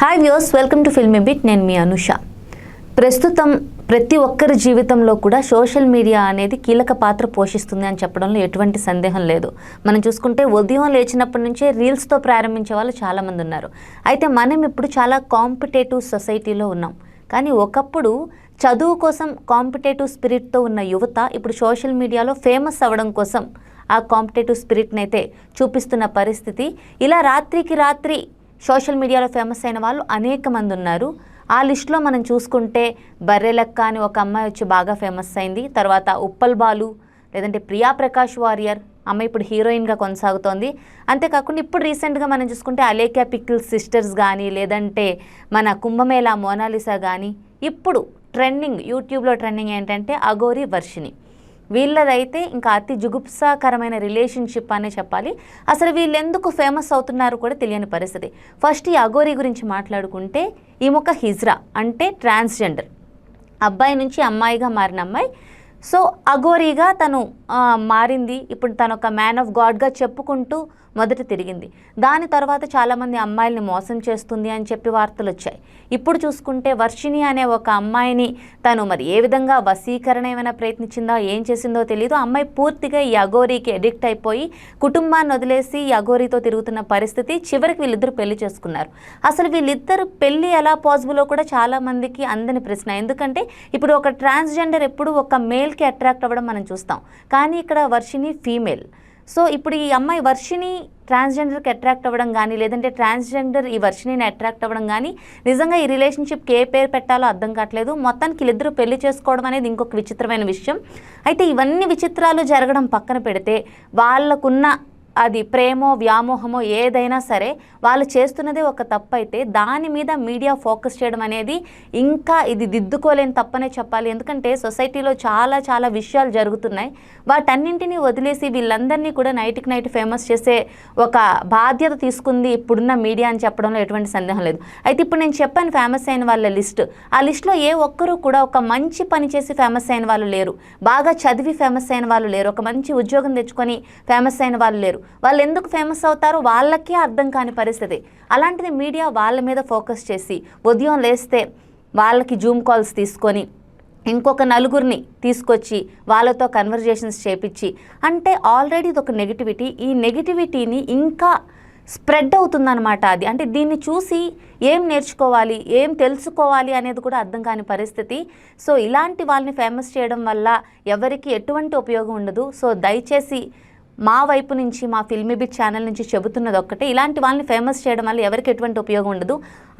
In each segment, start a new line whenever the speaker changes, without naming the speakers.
Hi views welcome to filmy bit నేను మీ అనుష. ప్రస్తుతం ప్రతి ఒక్కరి జీవితంలో కూడా సోషల్ మీడియా అనేది కీలక పాత్ర పోషిస్తుంది అని చెప్పడంలో ఎటువంటి సందేహం లేదు. మనం చూసుకుంటే ఉదయం లేచినప్పటి నుంచే రీల్స్తో ప్రారంభించే వాళ్ళు చాలామంది ఉన్నారు. అయితే మనం ఇప్పుడు చాలా కాంపిటేటివ్ సొసైటీలో ఉన్నాం. కానీ ఒకప్పుడు చదువు కోసం కాంపిటేటివ్ స్పిరిట్తో ఉన్న యువత ఇప్పుడు సోషల్ మీడియాలో ఫేమస్ అవ్వడం కోసం ఆ కాంపిటేటివ్ స్పిరిట్ని అయితే చూపిస్తున్న పరిస్థితి. ఇలా రాత్రికి రాత్రి సోషల్ మీడియాలో ఫేమస్ అయిన వాళ్ళు అనేక మంది ఉన్నారు. ఆ లిస్టులో మనం చూసుకుంటే బర్రెలక్క అని ఒక అమ్మాయి వచ్చి బాగా ఫేమస్ అయింది. తర్వాత ఉప్పల్ బాలు లేదంటే ప్రియా ప్రకాష్ వారియర్ అమ్మాయి ఇప్పుడు హీరోయిన్గా కొనసాగుతోంది. అంతేకాకుండా ఇప్పుడు రీసెంట్గా మనం చూసుకుంటే అలేఖ్య పికిల్ సిస్టర్స్ కానీ లేదంటే మన కుంభమేళా మోనాలిసా కానీ ఇప్పుడు ట్రెండింగ్ యూట్యూబ్లో ట్రెండింగ్ ఏంటంటే అగోరి వర్షిని వీళ్ళదైతే ఇంకా అతి జుగుప్సాకరమైన రిలేషన్షిప్ అనే చెప్పాలి. అసలు వీళ్ళు ఎందుకు ఫేమస్ అవుతున్నారు కూడా తెలియని పరిస్థితి. ఫస్ట్ ఈ అగోరి గురించి మాట్లాడుకుంటే ఈ మొక్క హిజ్రా అంటే ట్రాన్స్జెండర్ అబ్బాయి నుంచి అమ్మాయిగా మారిన అమ్మాయి. సో అఘోరీగా తను మారింది. ఇప్పుడు తను ఒక మ్యాన్ ఆఫ్ గాడ్గా చెప్పుకుంటూ మొదట తిరిగింది. దాని తర్వాత చాలామంది అమ్మాయిల్ని మోసం చేస్తుంది అని చెప్పి వార్తలు వచ్చాయి ఇప్పుడు చూసుకుంటే వర్షిణి అనే ఒక అమ్మాయిని తను మరి ఏ విధంగా వశీకరణ ఏమైనా ప్రయత్నించిందో ఏం చేసిందో తెలియదు అమ్మాయి పూర్తిగా ఈ అఘోరీకి అడిక్ట్ అయిపోయి కుటుంబాన్ని వదిలేసి ఈ అఘోరీతో తిరుగుతున్న పరిస్థితి చివరికి వీళ్ళిద్దరు పెళ్ళి చేసుకున్నారు. అసలు వీళ్ళిద్దరు పెళ్ళి ఎలా పాసిబులో కూడా చాలామందికి అందని ప్రశ్న. ఎందుకంటే ఇప్పుడు ఒక ట్రాన్స్జెండర్ ఎప్పుడు ఒక మేల్కి అట్రాక్ట్ అవ్వడం మనం చూస్తాం. కానీ ఇక్కడ వర్షిని ఫీమేల్ సో ఇప్పుడు ఈ అమ్మాయి వర్షిని ట్రాన్స్జెండర్కి అట్రాక్ట్ అవ్వడం కానీ లేదంటే ట్రాన్స్జెండర్ ఈ వర్షిని అట్రాక్ట్ అవ్వడం కానీ నిజంగా ఈ రిలేషన్షిప్కి ఏ పేరు పెట్టాలో అర్థం కావట్లేదు. మొత్తానికి వీళ్ళిద్దరూ పెళ్ళి చేసుకోవడం అనేది ఇంకొక విచిత్రమైన విషయం. అయితే ఇవన్నీ విచిత్రాలు జరగడం పక్కన పెడితే వాళ్ళకున్న అది ప్రేమో వ్యామోహమో ఏదైనా సరే వాళ్ళు చేస్తున్నదే ఒక తప్పు అయితే దాని మీద మీడియా ఫోకస్ చేయడం అనేది ఇంకా ఇది దిద్దుకోలేని తప్పనే చెప్పాలి. ఎందుకంటే సొసైటీలో చాలా చాలా విషయాలు జరుగుతున్నాయి. వాటన్నింటినీ వదిలేసి వీళ్ళందరినీ కూడా నైట్కి నైట్ ఫేమస్ చేసే ఒక బాధ్యత తీసుకుంది ఇప్పుడున్న మీడియా అని చెప్పడంలో ఎటువంటి సందేహం లేదు. అయితే ఇప్పుడు నేను చెప్పాను ఫేమస్ అయిన వాళ్ళ లిస్ట్. ఆ లిస్ట్లో ఏ ఒక్కరూ కూడా ఒక మంచి పని చేసి ఫేమస్ అయిన వాళ్ళు లేరు. బాగా చదివి ఫేమస్ అయిన వాళ్ళు లేరు. ఒక మంచి ఉద్యోగం తెచ్చుకొని ఫేమస్ అయిన వాళ్ళు లేరు. వాళ్ళు ఎందుకు ఫేమస్ అవుతారో వాళ్ళకే అర్థం కాని పరిస్థితి. అలాంటిది మీడియా వాళ్ళ మీద ఫోకస్ చేసి ఉదయం లేస్తే వాళ్ళకి జూమ్ కాల్స్ తీసుకొని ఇంకొక నలుగురిని తీసుకొచ్చి వాళ్ళతో కన్వర్జేషన్స్ చేపించి అంటే ఆల్రెడీ ఇది ఒక నెగిటివిటీ ఈ నెగిటివిటీని ఇంకా స్ప్రెడ్ అవుతుందన్నమాట అది. అంటే దీన్ని చూసి ఏం నేర్చుకోవాలి ఏం తెలుసుకోవాలి అనేది కూడా అర్థం కాని పరిస్థితి. సో ఇలాంటి వాళ్ళని ఫేమస్ చేయడం వల్ల ఎవరికి ఎటువంటి ఉపయోగం ఉండదు. సో దయచేసి మా వైపు నుంచి మా ఫిల్మీ బిట్ ఛానల్ నుంచి చెబుతున్నది ఒక్కటే. ఇలాంటి వాళ్ళని ఫేమస్ చేయడం వల్ల ఎవరికి ఎటువంటి ఉపయోగం ఉండదు.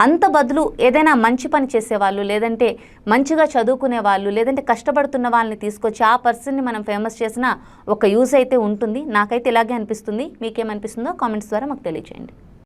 అంత బదులు ఏదైనా మంచి పని చేసేవాళ్ళు లేదంటే మంచిగా చదువుకునే వాళ్ళు లేదంటే కష్టపడుతున్న వాళ్ళని తీసుకొచ్చి ఆ పర్సన్ని మనం ఫేమస్ చేసిన ఒక యూజ్ అయితే ఉంటుంది. నాకైతే ఇలాగే అనిపిస్తుంది. మీకేమనిపిస్తుందో కామెంట్స్ ద్వారా మాకు తెలియజేయండి